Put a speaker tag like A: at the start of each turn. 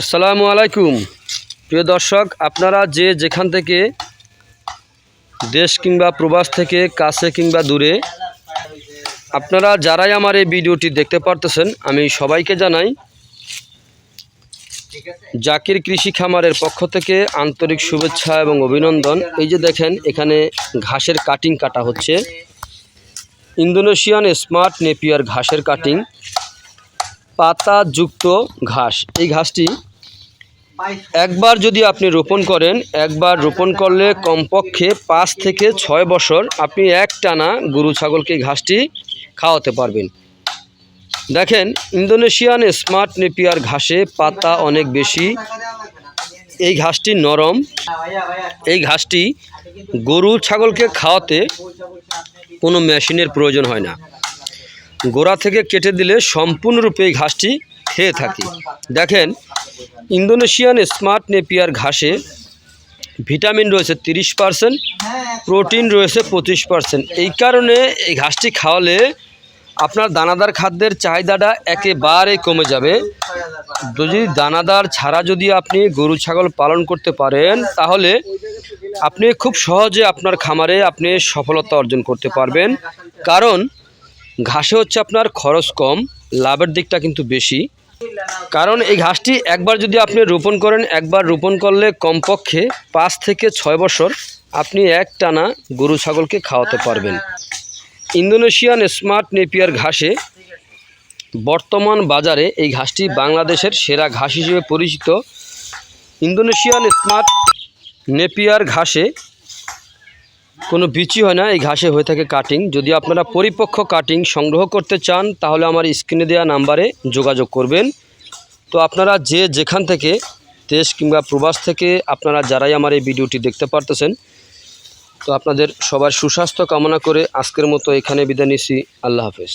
A: আসসালামু আলাইকুম। প্রিয় দর্শক, আপনারা যে যেখান থেকে দেশ কিংবা প্রবাস থেকে কাছে কিংবা দূরে, আপনারা যারাই আমার এই ভিডিওটি দেখতে পারতেছেন, আমি সবাইকে জানাই জাকির কৃষি খামারের পক্ষ থেকে আন্তরিক শুভেচ্ছা এবং অভিনন্দন। এই যে দেখেন, এখানে ঘাসের কাটিং কাটা হচ্ছে। ইন্দোনেশিয়ান স্মার্ট নেপিয়ার ঘাসের কাটিং পাতাযুক্ত ঘাস। এই ঘাসটি একবার যদি আপনি রোপণ করেন, একবার রোপণ করলে কমপক্ষে পাঁচ থেকে ছয় বছর আপনি এক টানা গরু ছাগলকে ঘাসটি খাওয়াতে পারবেন। দেখেন, ইন্দোনেশিয়ান স্মার্ট নেপিয়ার ঘাসে পাতা অনেক বেশি। এই ঘাসটি নরম। এই ঘাসটি গরু ছাগলকে খাওয়াতে কোনো মেশিনের প্রয়োজন হয় না। গোড়া থেকে কেটে দিলে সম্পূর্ণরূপে এই ঘাসটি খেয়ে থাকি। দেখেন, ইন্দোনেশিয়ান স্মার্ট নেপিয়ার ঘাসে ভিটামিন রয়েছে তিরিশ পার্সেন্ট, প্রোটিন রয়েছে পঁচিশ পার্সেন্ট। এই কারণে এই ঘাসটি খাওয়ালে আপনার দানাদার খাদ্যের চাহিদাটা একেবারে কমে যাবে। যদি দানাদার ছাড়া যদি আপনি গরু, ছাগল পালন করতে পারেন, তাহলে আপনি খুব সহজে আপনার খামারে আপনি সফলতা অর্জন করতে পারবেন। কারণ ঘাসে হচ্ছে আপনার খরচ কম, লাভের দিকটা কিন্তু বেশি। কারণ এই ঘাসটি একবার যদি আপনি রোপণ করেন, একবার রোপণ করলে কমপক্ষে পাঁচ থেকে ছয় বছর আপনি এক টানা গরু ছাগলকে খাওয়াতে পারবেন। ইন্দোনেশিয়ান স্মার্ট নেপিয়ার ঘাসে বর্তমান বাজারে এই ঘাসটি বাংলাদেশের সেরা ঘাস হিসেবে পরিচিত। ইন্দোনেশিয়ান স্মার্ট নেপিয়ার ঘাসে কোনো বিচি হয় না, এই ঘাসে হয়ে থাকে কাটিং যদি আপনারা পরিপক্ক কাটিং সংগ্রহ করতে চান, তাহলে আমার স্ক্রিনে দেওয়া নাম্বারে যোগাযোগ করবেন। তো আপনারা যে যেখান থেকে দেশ কিংবা প্রবাস থেকে আপনারা যারাই আমার এই ভিডিওটি দেখতে পারতেছেন, তো আপনাদের সবার সুস্বাস্থ্য কামনা করে আজকের মতো এখানে বিদায় নিছি আল্লাহ হাফেজ।